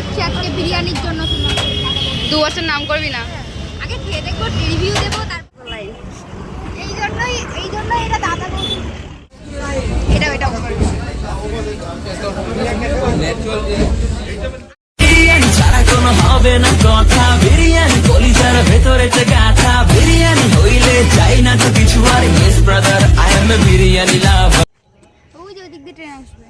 বেরোচ্ছি আজকে বিরিয়ানির জন্য দু বছর নাম করবি না। আগে খেয়ে দেখব রিভিউ দেবো তারপর এই জন্যই এই জন্যই এটা দাদা এটা এটা বিরিয়ানি ছাড়া কোনো হবে না কথা। বিরিয়ানি কলিজার ভেতরে গাথা। বিরিয়ানি হইলে চাই না তো কিছু আর। Yes brother I am a biryani love ওই যে ওদিক দিয়ে ট্রেন আসবে।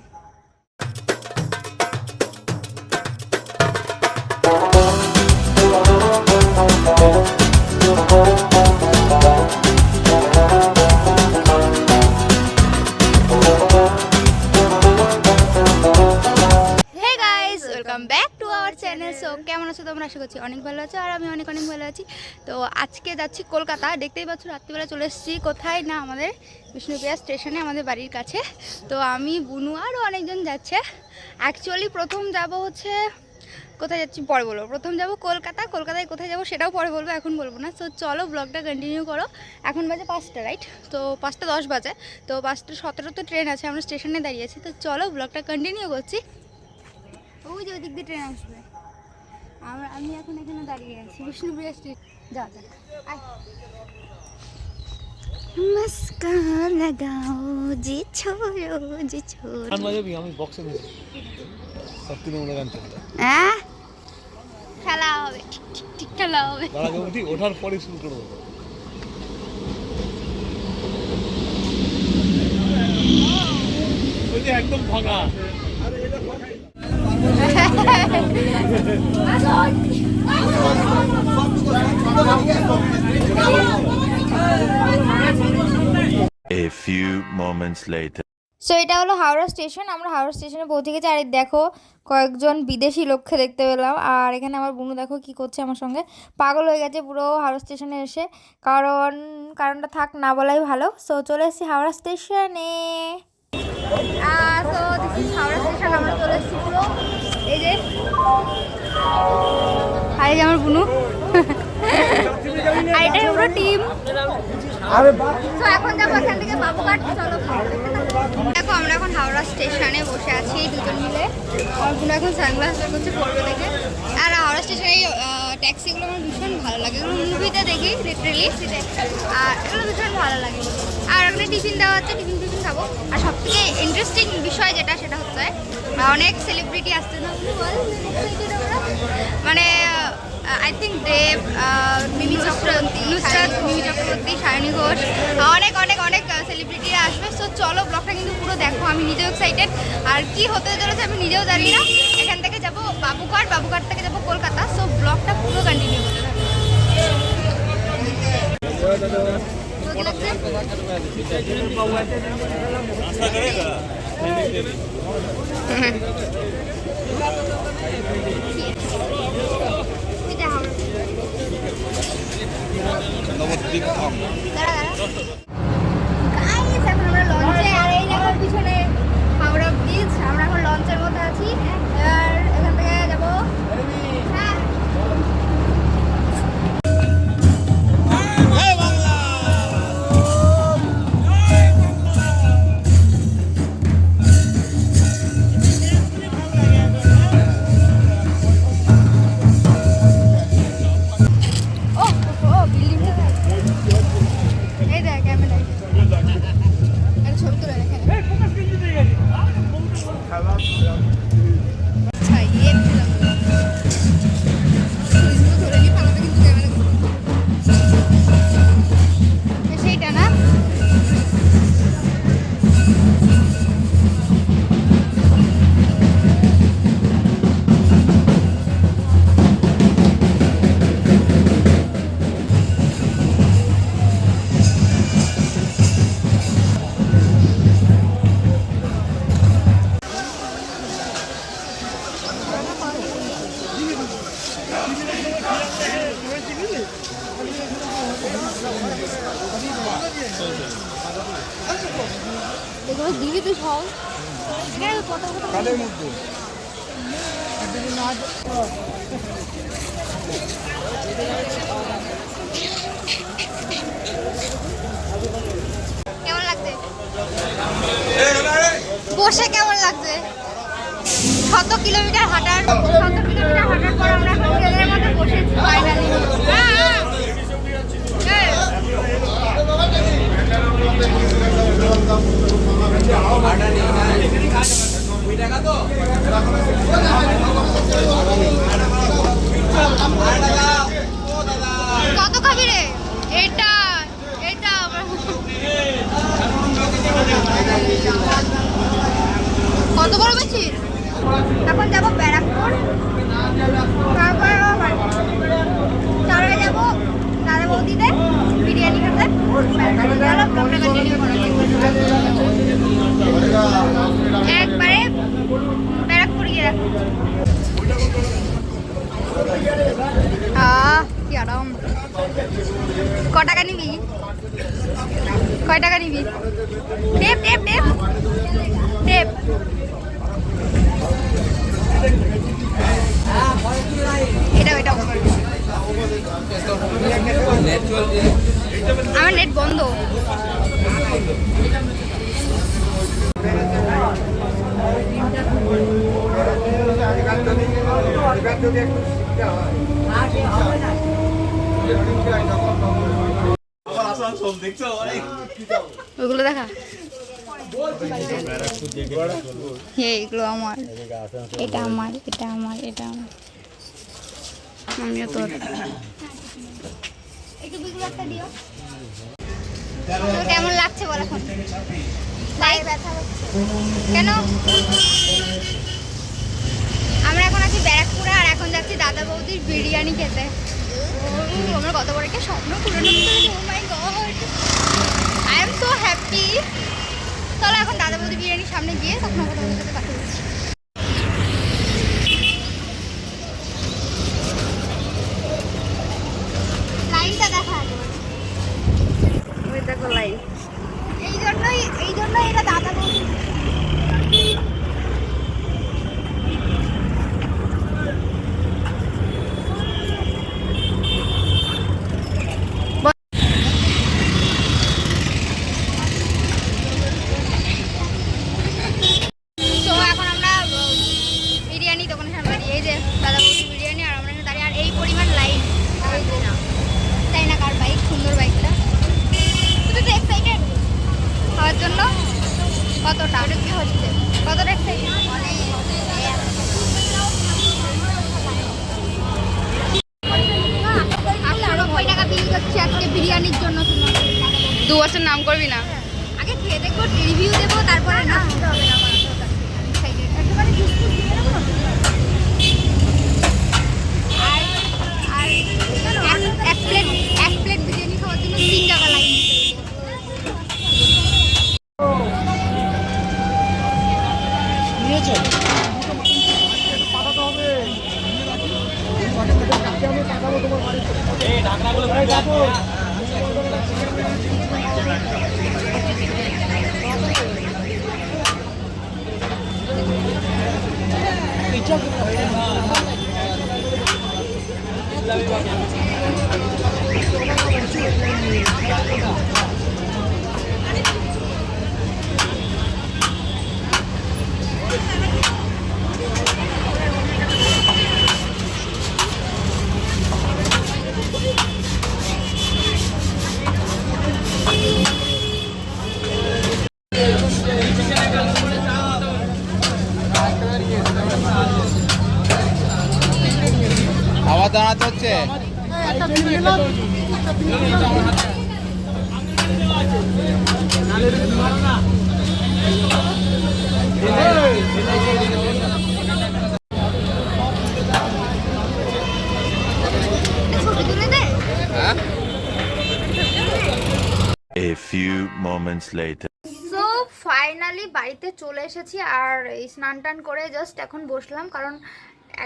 কেমন আছো তোমরা? আশা করছি অনেক ভালো আছো আর আমি অনেক অনেক ভালো আছি। তো আজকে যাচ্ছি কলকাতা। দেখতেই পাচ্ছ, রাত্রিবেলা চলে এসেছি। কোথায় না আমাদের বিষ্ণুপ্রিয়া স্টেশনে, আমাদের বাড়ির কাছে। তো আমি, বুনু আরও অনেকজন যাচ্ছে। অ্যাকচুয়ালি প্রথম যাব হচ্ছে কোথায় যাচ্ছি পরে বলব। প্রথম যাব কলকাতা কলকাতায় কোথায় যাব সেটাও পরে বলব এখন বলব না। তো চলো ব্লগটা কন্টিনিউ করো। এখন বাজে পাঁচটা রাইট তো পাঁচটা দশ বাজে। তো পাঁচটা সতেরো তো ট্রেন আছে আমরা স্টেশনে দাঁড়িয়ে আছি। তো চলো ব্লগটা কন্টিনিউ করছি। ওই যে ওদিক দিয়ে ট্রেন আসবে। আমরা আমি এখন এখানে দাঁড়িয়ে আছি বিষ্ণুপ্রিয়া স্ট্রিট যা যা। আয়। মুস্কান লাগাও যে ছোড়ো যে ছোড়ো গান বাজাবি আমি বক্সে নেব সব তৃণমূলের গান চলবে হ্যাঁ খেলা হবে ঠিক ঠিক ঠিক খেলা হবে। উঠি ওঠার পরে শুরু করব। একদম ভাঙা। A few moments later. So এটা হলো হাওড়া স্টেশন। আমরা হাওড়া স্টেশনে পৌঁছে গেছি। আর দেখো কয়েকজন বিদেশি লোককে দেখতে পেলাম। আর এখানে আমার বুনু দেখো কি করছে আমার সঙ্গে। পাগল হয়ে গেছে পুরো হাওড়া স্টেশনে এসে। কারণ কারণটা থাক না বলাই ভালো। সো চলে এসেছি হাওড়া স্টেশনে। তো হাওড়া স্টেশন। আমরা চলে এসেছি পুরো। এই যে আর আমার বুনু। আর এটাই পুরো টিম। এখন যাব দেখো আমরা এখন হাওড়া স্টেশনে বসে আছি দুজন মিলে। এখন সানগ্লাস দেখে। আর হাওড়া স্টেশনে ট্যাক্সিগুলো আমার ভীষণ ভালো লাগে। মুভিতে দেখি লিটারেলি আর এগুলো ভীষণ ভালো লাগে। আর ওখানে টিফিন দেওয়া হচ্ছে টিফিন টিফিন খাব। আর সব থেকে ইন্টারেস্টিং বিষয় যেটা সেটা হচ্ছে অনেক সেলিব্রিটি বল, মানে আই থিঙ্ক দেব মিমি চক্রবর্তী নুসরাত মিমি চক্রবর্তী সায়নী ঘোষ অনেক অনেক অনেক সেলিব্রিটিরা আসবে। সো চলো ব্লগটা কিন্তু পুরো দেখো। আমি নিজেও এক্সাইটেড আর কি হতে চলেছে আমি নিজেও জানি না। এখান থেকে যাব বাবুঘাট। বাবুঘাট থেকে যাব কলকাতা। সো ব্লগটা পুরো কন্টিনিউ করতে থাকো এটা হাওড়া। দাঁড়া। এখন আমরা লঞ্চে আর এই দেখো পিছনে হাওড়া ব্রিজ আমরা এখন লঞ্চের মধ্যে আছি এবার দিবি তুই সব কাদের মধ্যে? কেমন লাগছে? বসে কেমন লাগছে? শত কিলোমিটার হাঁটার শত কিলোমিটার হাঁটার পর আমরা এখন ট্রেনের মধ্যে বসেছি ফাইনালি কত খাবি রে? এটা এটা কত বড় বেশি এখন যাব ব্যারাকপুর তারপর আবার তারপরে যাব দাদা বৌদিতে বিরিয়ানি খেতে চলো ব্লগটা কন্টিনিউ করা যাক। একবারে ব্যারাকপুর গিয়ে রাখো আহ কি আরাম ক টাকা নিবি কয় টাকা নিবি? Tape tape tape. টেপ। এটা এটা আমার নেট বন্ধ। ওইগুলো দেখা। হে এগুলো আমার। এটা আমার এটা আমার এটা আমার। আমিও তোর। কেমন লাগছে বল এখন? কেন? আমরা এখন আছি ব্যারাকপুরে আর এখন যাচ্ছি দাদা বৌদির বিরিয়ানি খেতে। আমার কত বড় একটা স্বপ্ন পূরণ ও my God I am so happy চলো এখন দাদা বৌদি বিরিয়ানির সামনে গিয়ে তখন তোমাদের সাথে কথা বলছি লাইনটা দেখা ওই দেখো লাইভ এই জন্যই এই জন্যই এটা দাদা বৌদি তো এখন আমরা উম, বিরিয়ানি দোকানের সামনে দাঁড়িয়ে এই যে দাদা বৌদি বিরিয়ানি আর আমরা এখানে দাঁড়িয়ে আর এই পরিমাণ লাইন তাই না কার বাইক সুন্দর বাইকটা তুমি তো এক্সাইটেড খাওয়ার জন্য কতটা ওটা কি হচ্ছে কতটা এক্সাইটেড নব্বই টাকা বিল করছি আজকে বিরিয়ানির জন্য দু বছর নাম করবি না। আগে খেয়ে দেখব রিভিউ দেবো তারপরে না? এক- প্লেট এক প্লেট বিরিয়ানি খাওয়ার জন্য তিন টাকা line A few moments later. Finally বাড়িতে চলে এসেছি আর স্নান টান করে জাস্ট এখন বসলাম কারণ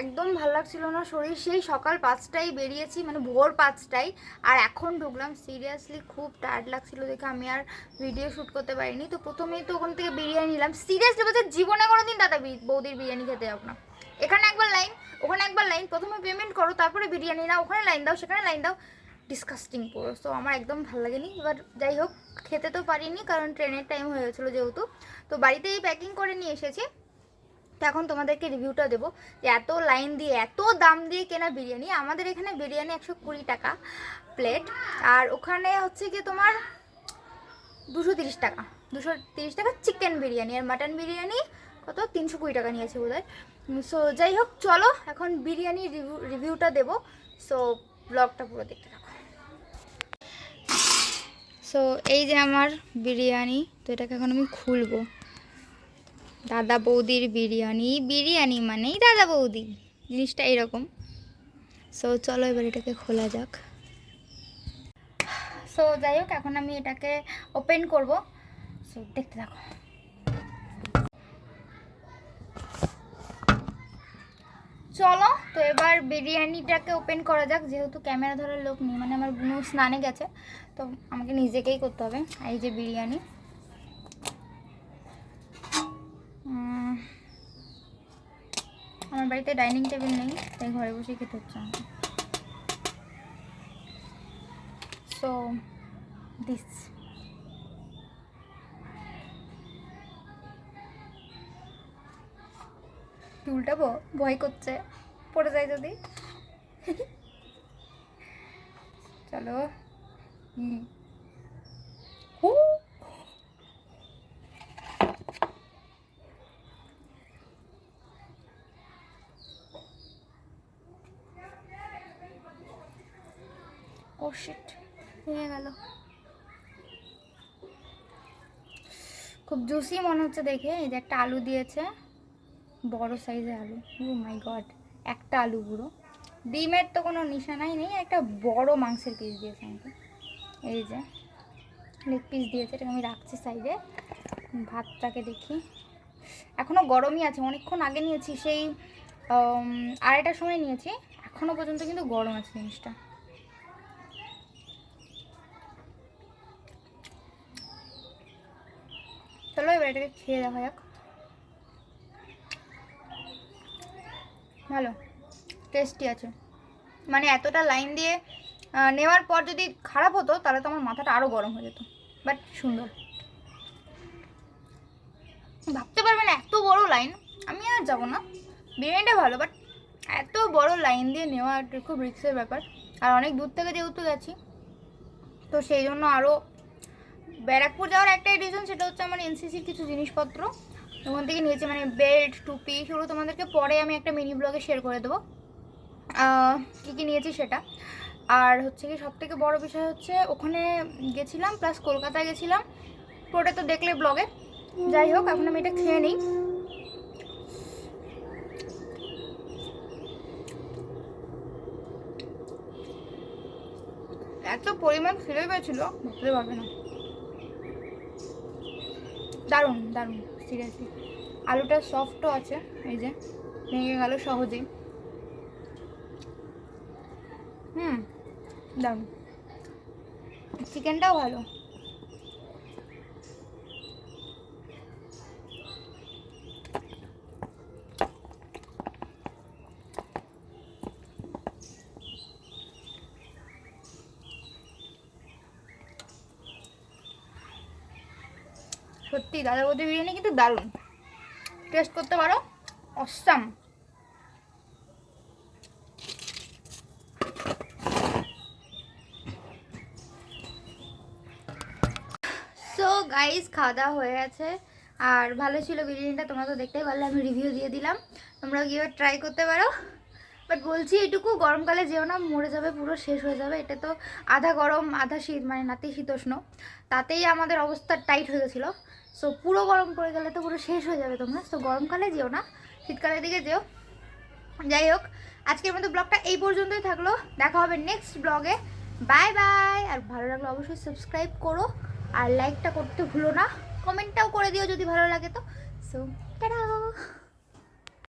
একদম ভালো লাগছিল না। শরীর সেই সকাল পাঁচটায় বেরিয়েছি মানে ভোর পাঁচটায়, আর এখন ঢুকলাম। সিরিয়াসলি খুব টায়ার্ড লাগছিল দেখে। আমি আর ভিডিও শ্যুট করতে পারিনি। তো প্রথমেই তো ওখান থেকে বিরিয়ানি নিলাম। সিরিয়াসলি বলতে জীবনে কোনো দিন দাদা বৌদির বিরিয়ানি খেতে যাব না। এখানে একবার লাইন ওখানে একবার লাইন প্রথমে পেমেন্ট করো, তারপরে বিরিয়ানি নাও। ওখানে লাইন দাও, সেখানে লাইন দাও। ডিসকাস্টিং পুরো। সো আমার একদম ভালো লাগেনি। এবার যাই হোক, খেতে তো পারিনি, কারণ ট্রেনের টাইম হয়ে গেছিল যেহেতু। তো বাড়িতেই প্যাকিং করে নিয়ে এসেছি। তো এখন তোমাদেরকে রিভিউটা দেবো যে এত লাইন দিয়ে, এত দাম দিয়ে কেনা বিরিয়ানি, আমাদের এখানে বিরিয়ানি একশো কুড়ি টাকা প্লেট আর ওখানে হচ্ছে কি তোমার দুশো তিরিশ টাকা, দুশো তিরিশ টাকা চিকেন বিরিয়ানি, আর মাটন বিরিয়ানি কত? তিনশো কুড়ি টাকা নিয়েছে বোধ হয় সো যাই হোক, চলো এখন বিরিয়ানি রিভিউ রিভিউটা দেবো। সো ব্লগটা পুরো দেখতে থাকো। সো এই যে আমার বিরিয়ানি, তো এটাকে এখন আমি খুলবো। দাদা বৌদির বিরিয়ানি বিরিয়ানি মানেই দাদা বৌদি। জিনিসটা এরকম। সো চলো এবার এটাকে খোলা যাক। সো যাই হোক, এখন আমি এটাকে ওপেন করব। সো দেখতে থাকো। চলো, তো এবার বিরিয়ানিটাকে ওপেন করা যাক। যেহেতু ক্যামেরা ধরার লোক নেই মানে আমার স্নানে গেছে, তো আমাকে নিজেকেই করতে হবে, এই যে বিরিয়ানি। আমার বাড়িতে ডাইনিং টেবিল নেই, তাই ঘরে বসে খেতে হচ্ছে আমাকে। সো দিস উল্টাবো ভয় করছে। পড়ে যায় যদি। চলো। হুম। হু। ও শিট ভেঙে গেল খুব জুসি মনে হচ্ছে দেখে, এই যে একটা আলু দিয়েছে, বড় সাইজের আলু। ও মাই গড একটা আলু পুরো। ডিমের তো কোনো নিশানাই নেই, একটা বড় মাংসের পিস দিয়েছে আমাকে। এই যে লেগ পিস দিয়েছে, এটাকে আমি রাখছি সাইডে ভাতটাকে দেখি। এখনও গরমই আছে, অনেকক্ষণ আগে নিয়েছি, সেই আড়াইটার সময় নিয়েছি এখনও পর্যন্ত কিন্তু গরম আছে জিনিসটা চলো এবার এটাকে খেয়ে দেখা, যাক। ভালো টেস্টি আছে। মানে এতটা লাইন দিয়ে নেওয়ার পর যদি খারাপ হতো, তাহলে তো আমার মাথাটা আরও গরম হয়ে যেত। বাট সুন্দর। ভাবতে পারবেন এত বড় লাইন আমি আর যাব না। বিরিয়ানিটা ভালো বাট এত বড় লাইন দিয়ে নেওয়া খুব রিক্সের ব্যাপার। আর অনেক দূর থেকে যেহেতু গেছি তো সেই জন্য আরও ব্যারাকপুর যাওয়ার একটাই রিজন সেটা হচ্ছে আমার এনসিসির কিছু জিনিসপত্র। ওখান থেকে নিয়েছি মানে বেল্ট টুপি, সেগুলো তোমাদেরকে পরে আমি একটা মিনি ব্লগে শেয়ার করে দেবো। কী কী নিয়েছি সেটা। আর হচ্ছে কি সব থেকে বড়ো বিষয় হচ্ছে ওখানে গেছিলাম প্লাস কলকাতায় গেছিলাম। পুরোটা তো দেখলে ব্লগে যাই হোক, এখন আমি এটা খেয়ে নিই। এত পরিমাণ খিদে পেয়েছিল বুঝতে পারবে না। দারুণ দারুণ সিরিয়াসলি আলুটা সফটও আছে, এই যে, ভেঙে গেল সহজেই। হুম, দারুণ। চিকেনটাও ভালো। সত্যি দাদা বৌদি বিরিয়ানি কিন্তু দারুণ। টেস্ট করতে পারো? অসাম সো গাইস খাওয়া দাওয়া হয়ে গেছে। আর ভালো ছিল বিরিয়ানিটা, তোমরা তো দেখতেই পারলে, আমি রিভিউ দিয়ে দিলাম। তোমরা গিয়ে ট্রাই করতে পারো। বাট বলছি, এটুকু গরমকালে যেও না, মরে যাবে, পুরো শেষ হয়ে যাবে। এটা তো আধা গরম, আধা শীত মানে নাতি শীতোষ্ণ। তাতেই আমাদের অবস্থা টাইট হয়ে গেছিল। সো পুরো গরম পড়ে গেলে তো পুরো শেষ হয়ে যাবে তোমরা। সো গরমকালে যেও না, শীতকালের দিকে যেও। যাই হোক, আজকের মতো ব্লগটা এই পর্যন্তই থাকল। দেখা হবে নেক্সট ব্লগে বাই বাই আর ভালো লাগলে অবশ্যই সাবস্ক্রাইব করো। আর লাইকটা করতে ভুলো না। কমেন্টটাও করে দিও যদি ভালো লাগে তো। So tata